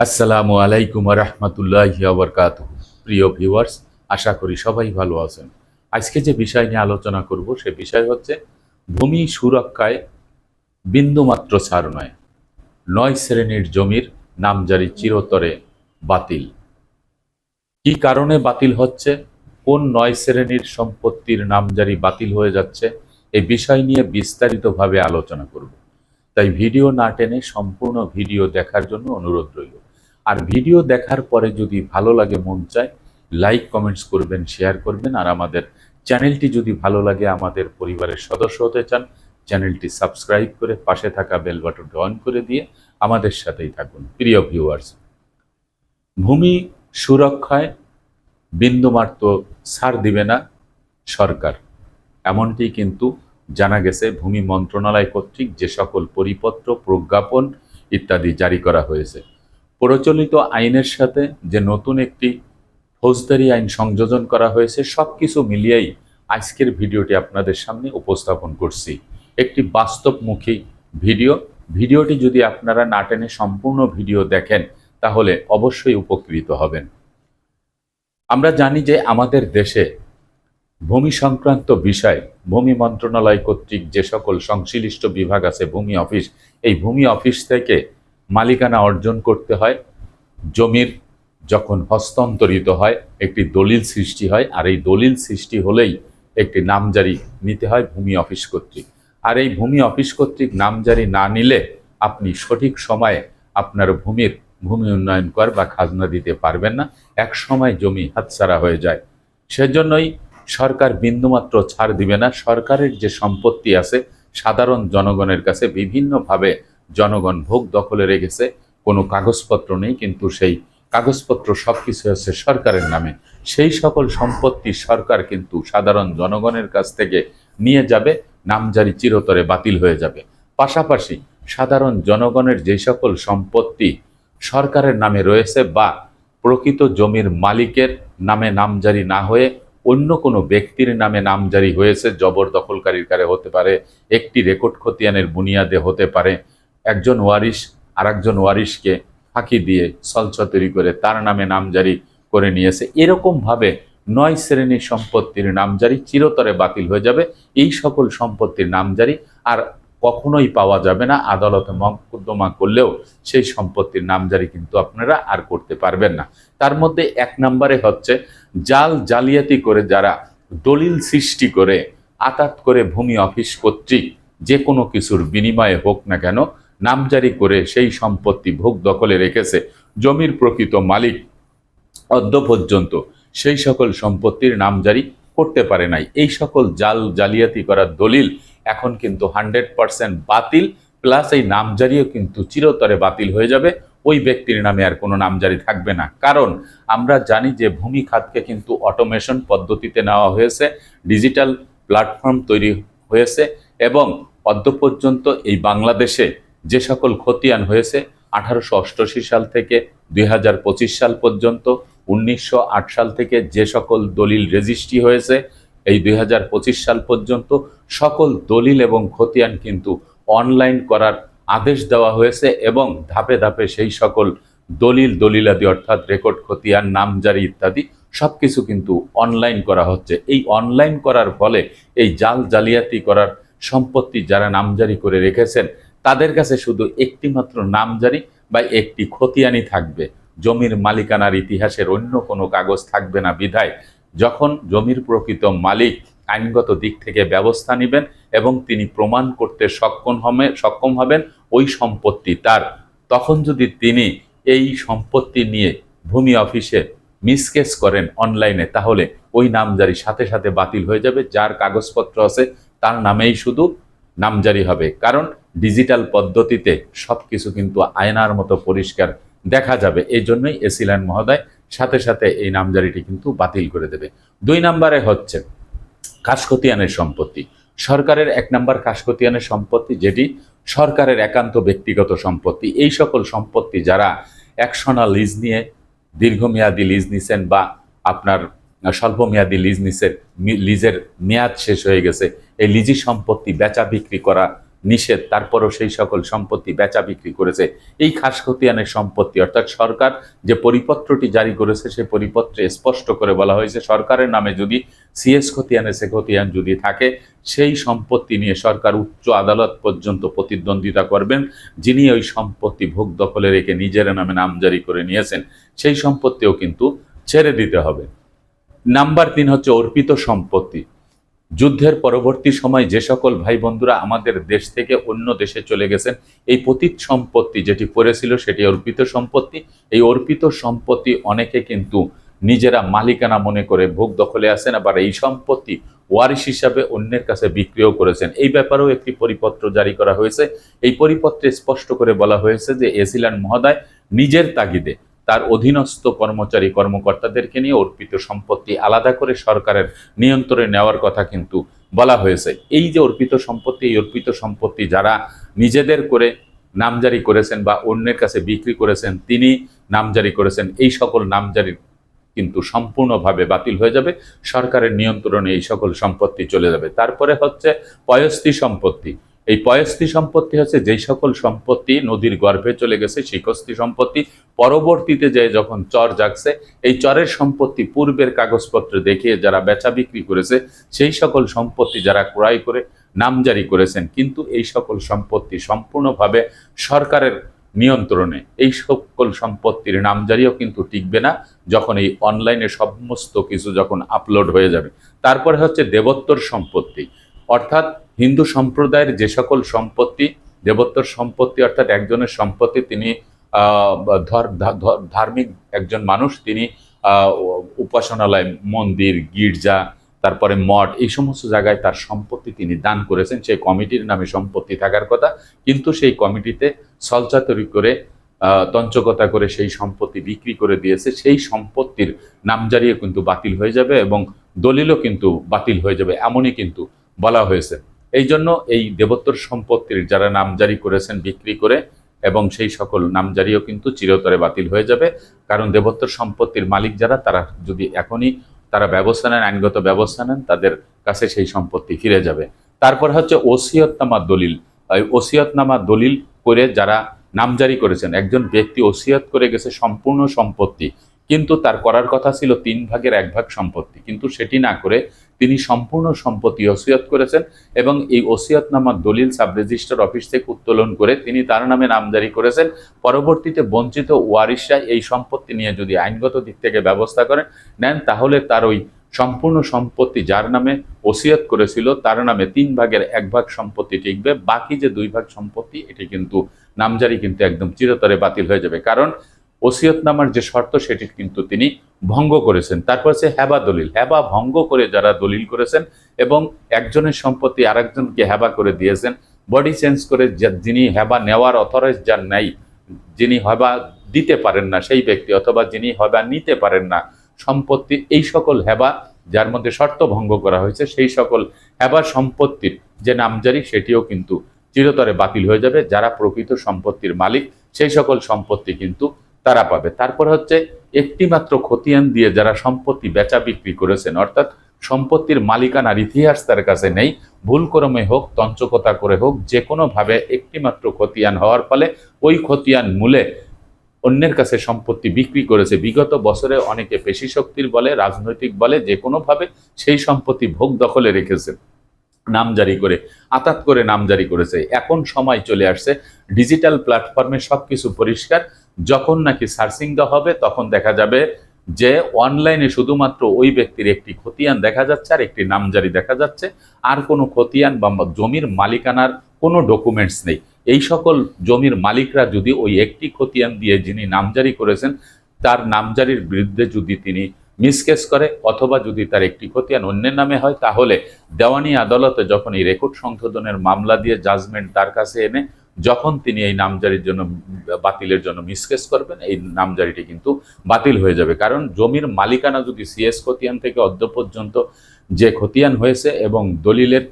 আসসালামু আলাইকুম রহমতুল্লাহ বরকাত প্রিয় ভিউয়ার্স, আশা করি সবাই ভালো আছেন। আজকে যে বিষয় নিয়ে আলোচনা করব, সে বিষয় হচ্ছে ভূমি সুরক্ষায় বিন্দুমাত্র ছাড় নয় নয় শ্রেণির জমির নামজারি চিরতরে বাতিল। কি কারণে বাতিল হচ্ছে? কোন নয় শ্রেণির সম্পত্তির নামজারি বাতিল হয়ে যাচ্ছে? এই বিষয় নিয়ে বিস্তারিতভাবে আলোচনা করব। তাই ভিডিও না টেনে সম্পূর্ণ ভিডিও দেখার জন্য অনুরোধ রইল। আর ভিডিও দেখার পরে যদি ভালো লাগে, মন চায় লাইক কমেন্টস করবেন শেয়ার করবেন। আর আমাদের চ্যানেলটি যদি ভালো লাগে, আমাদের পরিবারের সদস্য হতে চান, চ্যানেলটি সাবস্ক্রাইব করে পাশে থাকা বেল বাটনটি অন করে দিয়ে আমাদের সাথেই থাকুন। প্রিয় ভিউয়ার্স ভূমি সুরক্ষায় বিন্দুমাত্র ছাড় দিবে না সরকার। এমনটি কিন্তু জানা গেছে ভূমি মন্ত্রণালয় কর্তৃক যে সকল পরিপত্র, প্রজ্ঞাপন ইত্যাদি জারি করা হয়েছে। প্রচলিত আইনের সাথে যে নতুন একটি ফৌজদারি আইন সংযোজন করা হয়েছে সব কিছু মিলিয়েই আজকের ভিডিওটি আপনাদের সামনে উপস্থাপন করছি। একটি বাস্তবমুখী ভিডিও। ভিডিওটি যদি আপনারা না টেনে সম্পূর্ণ ভিডিও দেখেন, তাহলে অবশ্যই উপকৃত হবেন। আমরা জানি যে আমাদের দেশে ভূমি সংক্রান্ত বিষয়, ভূমি মন্ত্রণালয় কর্তৃক যে সকল সংশ্লিষ্ট বিভাগ আছে, ভূমি অফিস, এই ভূমি অফিস থেকে মালিকানা অর্জন করতে হয়। জমির যখন হস্তান্তরিত হয়, একটি দলিল সৃষ্টি হয়, আর এই দলিল সৃষ্টি হলেই একটি নামজারি নিতে হয় ভূমি অফিস কর্তৃক। আর এই ভূমি অফিস কর্তৃক নামজারি না নিলে আপনি সঠিক সময়ে আপনার ভূমির, ভূমি উন্নয়ন কর বা খাজনা দিতে পারবেন না। এক সময় জমি হাতছাড়া হয়ে যায়। সেজন্যই সরকার বিন্দুমাত্র ছাড় দিবে না। সরকারের যে সম্পত্তি আছে, সাধারণ জনগণের কাছে বিভিন্নভাবে জনগণ ভোগ দখলে রেখেছে, কোনো কাগজপত্র নেই, কিন্তু সেই কাগজপত্র সব কিছু হচ্ছে সরকারের নামে। সেই সকল সম্পত্তি সরকার কিন্তু সাধারণ জনগণের কাছ থেকে নিয়ে যাবে, নামজারি চিরতরে বাতিল হয়ে যাবে। পাশাপাশি সাধারণ জনগণের যে সকল সম্পত্তি সরকারের নামে রয়েছে বা প্রকৃত জমির মালিকের নামে নামজারি না হয়ে অন্য কোনো ব্যক্তির নামে নামজারি হয়েছে জবরদখলকারীর কারে হতে পারে, একটি রেকর্ড খতিয়ানের বুনিয়াদে হতে পারে একজন ওয়ারিশ আর একজন ওয়ারিশকে ফাঁকি দিয়ে সলছতরি করে তার নামে নামজারি করে নিয়েছে। এরকমভাবে নয় শ্রেণির সম্পত্তির নামজারি চিরতরে বাতিল হয়ে যাবে। এই সকল সম্পত্তির নামজারি আর কখনোই পাওয়া যাবে না। আদালতে মকদ্দমা করলেও সেই সম্পত্তির নামজারি কিন্তু আপনারা আর করতে পারবেন না। তার মধ্যে এক নম্বরে হচ্ছে জাল জালিয়াতি করে যারা দলিল সৃষ্টি করে, আতাত করে ভূমি অফিস কর্তৃক যে কোনো কিছুর বিনিময়ে হোক না কেন নামজারি করে সেই সম্পত্তি ভোগ দখলে রেখেছে জমির প্রকৃত মালিক অদ্য পর্যন্ত সেই সকল সম্পত্তির নামজারি করতে পারে নাই। এই সকল জাল জালিয়াতি করার দলিল এখন কিন্তু হান্ড্রেড পারসেন্ট বাতিল, প্লাস এই নামজারিও কিন্তু চিরতরে বাতিল হয়ে যাবে। ওই ব্যক্তির নামে আর কোনো নামজারি থাকবে না। কারণ আমরা জানি যে ভূমি খাতকে কিন্তু অটোমেশন পদ্ধতিতে নেওয়া হয়েছে, ডিজিটাল প্ল্যাটফর্ম তৈরি হয়েছে এবং অদ্য পর্যন্ত এই বাংলাদেশে যে সকল খতিয়ান হয়েছে, আঠারোশো অষ্টআশি সাল থেকে দুই হাজার পঁচিশ সাল পর্যন্ত, উনিশশো আট সাল থেকে যে সকল দলিল রেজিস্ট্রি হয়েছে, এই দুই হাজার পঁচিশ সাল পর্যন্ত সকল দলিল এবং খতিয়ান কিন্তু অনলাইন করার আদেশ দেওয়া হয়েছে এবং ধাপে ধাপে সেই সকল দলিল, দলিলাদি অর্থাৎ রেকর্ড, খতিয়ান, নামজারি ইত্যাদি সব কিছু কিন্তু অনলাইন করা হচ্ছে। এই অনলাইন করার ফলে এই জাল জালিয়াতি করার সম্পত্তি যারা নামজারি করে রেখেছেন তাদের কাছে শুধু একটি মাত্র নামজারি বা একটি খতিয়ানি থাকবে। জমির মালিকানার ইতিহাসের অন্য কোনো কাগজ থাকবে না বিধায়। যখন জমির প্রকৃত মালিক আইনগত দিক থেকে ব্যবস্থা নেবেন এবং তিনি প্রমাণ করতে সক্ষম হবে সক্ষম হবেন, ওই সম্পত্তি তার। তখন যদি তিনি এই সম্পত্তি নিয়ে ভূমি অফিসে মিসকেস করেন অনলাইনে, তাহলে ওই নামজারি সাথে সাথে বাতিল হয়ে যাবে। যার কাগজপত্র আছে, তার নামেই শুধু নামজারি হবে। কারণ ডিজিটাল পদ্ধতিতে সব কিছু কিন্তু আয়নার মতো পরিষ্কার দেখা যাবে। এই জন্যই এসিল্যান মহোদয় সাথে সাথে এই নামজারিটি কিন্তু বাতিল করে দেবে। দুই নম্বরে হচ্ছে কাশখতিয়ানের সম্পত্তি। সরকারের এক নম্বর কাশখতিয়ানের সম্পত্তি, যেটি সরকারের একান্ত ব্যক্তিগত সম্পত্তি। এই সকল সম্পত্তি যারা একশনা লিজ নিয়ে দীর্ঘমেয়াদী লিজ নিছেন বা আপনার স্বল্পমেয়াদী লিজ নিছেন লিজের মেয়াদ শেষ হয়ে গেছে। এই লিজি সম্পত্তি বেচা বিক্রি করা নিষেধ, তারপরও সেই সকল সম্পত্তি বেচা বিক্রি করেছে। এই খাস খতিয়ানের সম্পত্তি, অর্থাৎ সরকার যে পরিপত্রটি জারি করেছে সেই পরিপত্রে স্পষ্ট করে বলা হয়েছে, সরকারের নামে যদি সিএস খতিয়ান সে খতিয়ান যদি থাকে, সেই সম্পত্তি নিয়ে সরকার উচ্চ আদালত পর্যন্ত প্রতিদ্বন্দ্বিতা করবেন, যিনি ওই সম্পত্তি ভোগ দখলে রেখে নিজের নামে নামজারি করে নিয়েছেন, সেই সম্পত্তিও কিন্তু ছেড়ে দিতে হবে। নাম্বার তিন হচ্ছে অর্পিত সম্পত্তি। যুদ্ধের পরবর্তী সময় যে সকল ভাই বন্ধুরা আমাদের দেশ থেকে অন্য দেশে চলে গেছেন, এই পতিত সম্পত্তি যেটি পড়েছিল সেটি অর্পিত সম্পত্তি। এই অর্পিত সম্পত্তি অনেকে কিন্তু নিজেরা মালিকানা মনে করে ভোগ দখলে আছেন আবার এই সম্পত্তি ওয়ারিশ হিসাবে অন্যের কাছে বিক্রিও করেছেন। এই ব্যাপারেও একটি পরিপত্র জারি করা হয়েছে। এই পরিপত্রে স্পষ্ট করে বলা হয়েছে যে এসিলান মহোদয় নিজের তাগিদে তার অধীনস্থ কর্মচারী কর্মকর্তাদেরকে নিয়ে অর্পিত সম্পত্তি আলাদা করে সরকারের নিয়ন্ত্রণে নেওয়ার কথা কিন্তু বলা হয়েছে। এই যে অর্পিত সম্পত্তি, এই অর্পিত সম্পত্তি যারা নিজেদের করে নামজারি করেছেন বা অন্যের কাছে বিক্রি করেছেন, তিনি নামজারি করেছেন, এই সকল নামজারি কিন্তু সম্পূর্ণভাবে বাতিল হয়ে যাবে। সরকারের নিয়ন্ত্রণে এই সকল সম্পত্তি চলে যাবে। তারপরে হচ্ছে পয়স্তি সম্পত্তি। এই পয়স্তি সম্পত্তি হচ্ছে যেই সকল সম্পত্তি নদীর গর্ভে চলে গেছে শিখস্তি সম্পত্তি। পরবর্তীতে যে যখন চর জাগছে, এই চরের সম্পত্তি পূর্বের কাগজপত্র দেখিয়ে যারা বেচা বিক্রি করেছে, সেই সকল সম্পত্তি যারা ক্রয় করে, নামজারি করেছেন, কিন্তু এই সকল সম্পত্তি সম্পূর্ণভাবে সরকারের নিয়ন্ত্রণে। এই সকল সম্পত্তির নামজারিও কিন্তু টিকবে না, যখন এই অনলাইনে সমস্ত কিছু যখন আপলোড হয়ে যাবে। তারপরে হচ্ছে দেবোত্তর সম্পত্তি। অর্থাৎ হিন্দু সম্প্রদায়ের যে সকল সম্পত্তি, দেবোত্তর সম্পত্তি অর্থাৎ একজনের সম্পত্তি তিনি ধর- ধার্মিক একজন মানুষ, তিনি উপাসনালয়, মন্দির, গির্জা, তারপরে মঠ, এই সমস্ত জায়গায় তার সম্পত্তি তিনি দান করেছেন। সেই কমিটির নামে সম্পত্তি থাকার কথা। কিন্তু সেই কমিটিতে সলচাতরি করে তঞ্চকতা করে সেই সম্পত্তি বিক্রি করে দিয়েছে। সেই সম্পত্তির নামজারিও কিন্তু বাতিল হয়ে যাবে এবং দলিলও কিন্তু বাতিল হয়ে যাবে। এমনই কিন্তু বলা হয়েছে। এই জন্য এই দেবোত্তর সম্পত্তির যারা নামজারি করেছেন, বিক্রি করে এবং সেই সকল নামজারিও কিন্তু চিরতরে বাতিল হয়ে যাবে। কারণ দেবোত্তর সম্পত্তির মালিক যারা, তারা যদি এখনই তারা ব্যবস্থা নেন, আইনগত ব্যবস্থা নেন, তাদের কাছে সেই সম্পত্তি ফিরে যাবে। তারপর হচ্ছে ওসিয়তনামা দলিল। ওসিয়তনামা দলিল করে যারা নামজারি করেছেন, একজন ব্যক্তি ওসিয়ত করে গেছে সম্পূর্ণ সম্পত্তি, কিন্তু তার করার কথা ছিল তিন ভাগের এক ভাগ সম্পত্তি, কিন্তু সেটি না করে তিনি সম্পূর্ণ সম্পত্তি ওসিয়ত করেছেন এবং এই ওসিয়তনামার দলিল সাব রেজিস্টার অফিস থেকে উত্তোলন করে তিনি তার নামে নামজারি করেছেন। পরবর্তীতে বঞ্চিত ওয়ারিশরা এই সম্পত্তি নিয়ে যদি আইনগত দিক থেকে ব্যবস্থা করেন, নেন, তাহলে তার ওই সম্পূর্ণ সম্পত্তি যার নামে ওসিয়ত করেছিল, তার নামে তিন ভাগের এক ভাগ সম্পত্তি টিকবে, বাকি যে দুই ভাগ সম্পত্তি, এটি কিন্তু নামজারি কিন্তু একদম চিরতরে বাতিল হয়ে যাবে। কারণ ওসিয়তনামার যে শর্ত সেটি কিন্তু তিনি ভঙ্গ করেছেন। তারপর হচ্ছে হেবা দলিল। হেবা ভঙ্গ করে যারা দলিল করেছেন এবং একজনের সম্পত্তি আরেকজনকে হেবা করে দিয়েছেন, বডি চেঞ্জ করে যিনি হেবা নেওয়ার অথরাইজ যার নাই, যিনি হেবা দিতে পারেন না সেই ব্যক্তি অথবা যিনি হেবা নিতে পারেন না, সম্পত্তি এই সকল হেবা যার মধ্যে শর্ত ভঙ্গ করা হয়েছে, সেই সকল হেবা সম্পত্তির যে নামজারি সেটিও কিন্তু চিরতরে বাতিল হয়ে যাবে। যারা প্রকৃত সম্পত্তির মালিক, সেই সকল সম্পত্তি কিন্তু তারা পাবে। তারপর হচ্ছে একটি মাত্র খতিয়ান দিয়ে যারা সম্পত্তি বেচা বিক্রি করেছেন, অর্থাৎ সম্পত্তির মালিকানার ইতিহাস তার কাছে নেই, ভুল ক্রমে হোক, তঞ্চকতা করে হোক যে কোনোভাবে একটিমাত্র খতিয়ান হওয়ার ফলে ওই খতিয়ান মূলে অন্যের কাছে সম্পত্তি বিক্রি করেছে। বিগত বছরে অনেকে পেশি শক্তির বলে, রাজনৈতিক বলে যে কোনোভাবে সেই সম্পত্তি ভোগ দখলে রেখেছে, নাম জারি করে, আতাত করে নাম জারি করেছে। এখন সময় চলে আসছে, ডিজিটাল প্ল্যাটফর্মে সবকিছু পরিষ্কার যখন নাকি দেওয়া হবে, তখন দেখা যাবে যে অনলাইনে শুধুমাত্র ওই ব্যক্তির একটি খতিয়ান দেখা যাচ্ছে আর একটি নামজারি দেখা যাচ্ছে। আর কোনো খতিয়ান বা জমির মালিকানার কোনো ডকুমেন্টস নেই। এই সকল জমির মালিকরা যদি ওই একটি খতিয়ান দিয়ে যিনি নামজারি করেছেন, তার নামজারির বিরুদ্ধে যদি তিনি মিসকেস করে অথবা যদি তার একটি খতিয়ান অন্যের নামে হয়, তাহলে দেওয়ানি আদালতে যখন এই রেকর্ড সংশোধনের মামলা দিয়ে জাজমেন্ট তার কাছে এনে যখন তিনি এই নামজারির জন্য, বাতিলের জন্য মিসকেস করবেন, এই নামজারিটি কিন্তু বাতিল হয়ে যাবে। কারণ জমির মালিকানা যদি সিএস খতিয়ান থেকে অদ্য পর্যন্ত যে খতিয়ান হয়েছে এবং দলিলের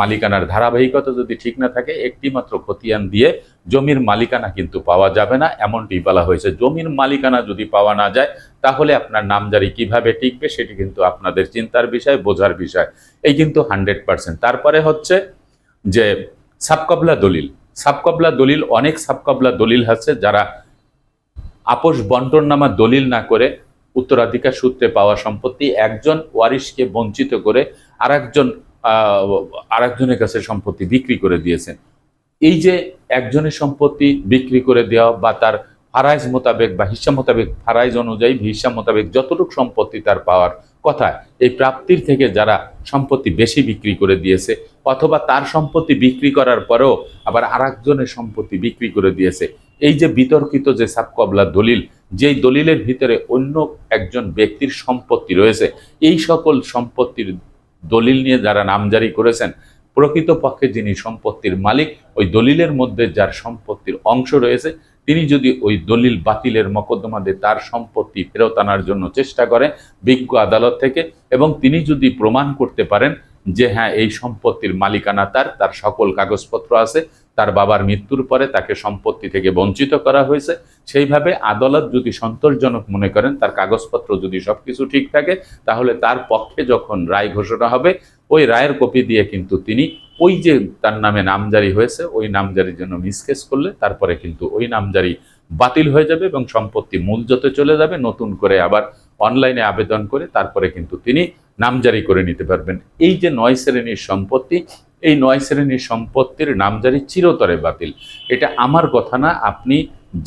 মালিকানার ধারাবাহিকতা যদি ঠিক না থাকে, একটিমাত্র খতিয়ান দিয়ে জমির মালিকানা কিন্তু পাওয়া যাবে না, এমনটি বলা হয়েছে। জমির মালিকানা যদি পাওয়া না যায়, তাহলে আপনার নামজারি কীভাবে টিকবে সেটি কিন্তু আপনাদের চিন্তার বিষয়, বোঝার বিষয়। এই কিন্তু হান্ড্রেড পার্সেন্ট তারপরে হচ্ছে যে সাবকবলা দলিল। সাবকবলা দলিল অনেক সাবকবলা দলিল আছে যারা আপোষ বন্টননামা দলিল না করে উত্তরাধিকার সূত্রে পাওয়া সম্পত্তি একজন ওয়ারিশকে বঞ্চিত করে আরেকজন আহ, আরেকজনের কাছে সম্পত্তি বিক্রি করে দিয়েছেন। এই যে একজনের সম্পত্তি বিক্রি করে দেওয়া বা তার ফারাইজ মোতাবেক বা হিসা মোতাবেক ফারাইজ অনুযায়ী হিসা মোতাবেক যতটুকু সম্পত্তি তার পাওয়ার কথা এই প্রাপ্তির থেকে যারা সম্পত্তি বেশি বিক্রি করে দিয়েছে অথবা তার সম্পত্তি বিক্রি করার পরেও আবার আরেকজনের সম্পত্তি বিক্রি করে দিয়েছে। এই যে বিতর্কিত যে সাবকবলা দলিল, যেই দলিলের ভিতরে অন্য একজন ব্যক্তির সম্পত্তি রয়েছে, এই সকল সম্পত্তির দলিল নিয়ে যারা নামজারি করেছেন, প্রকৃতপক্ষে যিনি সম্পত্তির মালিক, ওই দলিলের মধ্যে যার সম্পত্তির অংশ রয়েছে তিনি যদি ওই দলিল বাতিলের মকদ্দমা দিয়ে তার সম্পত্তি ফেরত আনার জন্য চেষ্টা করে বিজ্ঞ আদালত থেকে, এবং তিনি যদি প্রমাণ করতে পারেন যে হ্যাঁ এই সম্পত্তির মালিকানা তার তার সকল কাগজপত্র আছে, তার বাবার মৃত্যুর পরে তাকে সম্পত্তি থেকে বঞ্চিত করা হয়েছে, সেইভাবে আদালত যদি সন্তোষজনক মনে করেন, তার কাগজপত্র যদি সবকিছু ঠিক থাকে, তাহলে তার পক্ষে যখন রায় ঘোষণা হবে, ওই রায়ের কপি দিয়ে কিন্তু তিনি ওই যে তার নামে নামজারি হয়েছে, ওই নামজারির জন্য মিসকেস করলে তারপরে কিন্তু ওই নামজারি বাতিল হয়ে যাবে এবং সম্পত্তি মূলজতে চলে যাবে। নতুন করে আবার অনলাইনে আবেদন করে তারপরে কিন্তু তিনি নামজারি করে নিতে পারবেন। এই যে নয় শ্রেণির সম্পত্তি, এই নয় শ্রেণির সম্পত্তির নামজারি চিরতরে বাতিল। এটা আমার কথা না, আপনি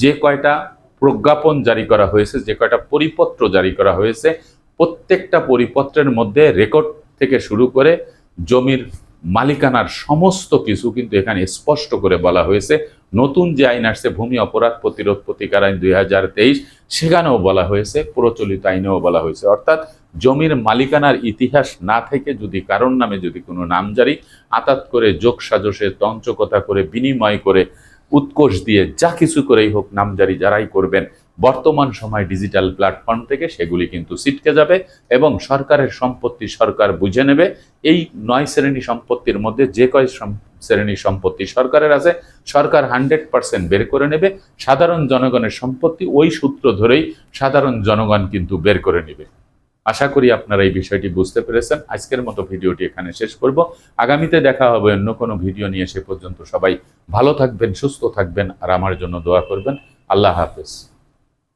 যে কয়টা প্রজ্ঞাপন জারি করা হয়েছে, যে কয়টা পরিপত্র জারি করা হয়েছে, প্রত্যেকটা পরিপত্রের মধ্যে রেকর্ড থেকে শুরু করে জমির মালিকানার সমস্ত কিছু কিন্তু এখানে স্পষ্ট করে বলা হয়েছে। নতুন যে আইন আসছে, ভূমি অপরাধ প্রতিরোধ প্রতিকার আইন দুই হাজার তেইশ, সেখানেও বলা হয়েছে, প্রচলিত আইনেও বলা হয়েছে। অর্থাৎ জমির মালিকানার ইতিহাস না থেকে যদি কারণ নামে যদি কোনো নামজারি, আতাত করে যোগ সাজসে, তঞ্চকতা করে, বিনিময় করে, উৎকোষ দিয়ে যা কিছু করেই হোক নামজারি যারাই করবেন বর্তমান সময় ডিজিটাল প্ল্যাটফর্ম থেকে সেগুলি কিন্তু ছিটকে যাবে এবং সরকারের সম্পত্তি সরকার বুঝে নেবে। এই নয় শ্রেণি সম্পত্তির মধ্যে যে কয় শ্রেণি সম্পত্তি সরকারের আছে, সরকার হান্ড্রেড পার্সেন্ট বের করে নেবে। সাধারণ জনগণের সম্পত্তি ওই সূত্র ধরেই সাধারণ জনগণ কিন্তু বের করে নেবে। আশা করি আপনারা এই বিষয়টি বুঝতে পেরেছেন। আজকের মতো ভিডিওটি এখানে শেষ করব। আগামীতে দেখা হবে অন্য কোনো ভিডিও নিয়ে। সে পর্যন্ত সবাই ভালো থাকবেন, সুস্থ থাকবেন আর আমার জন্য দোয়া করবেন। আল্লাহ হাফেজ।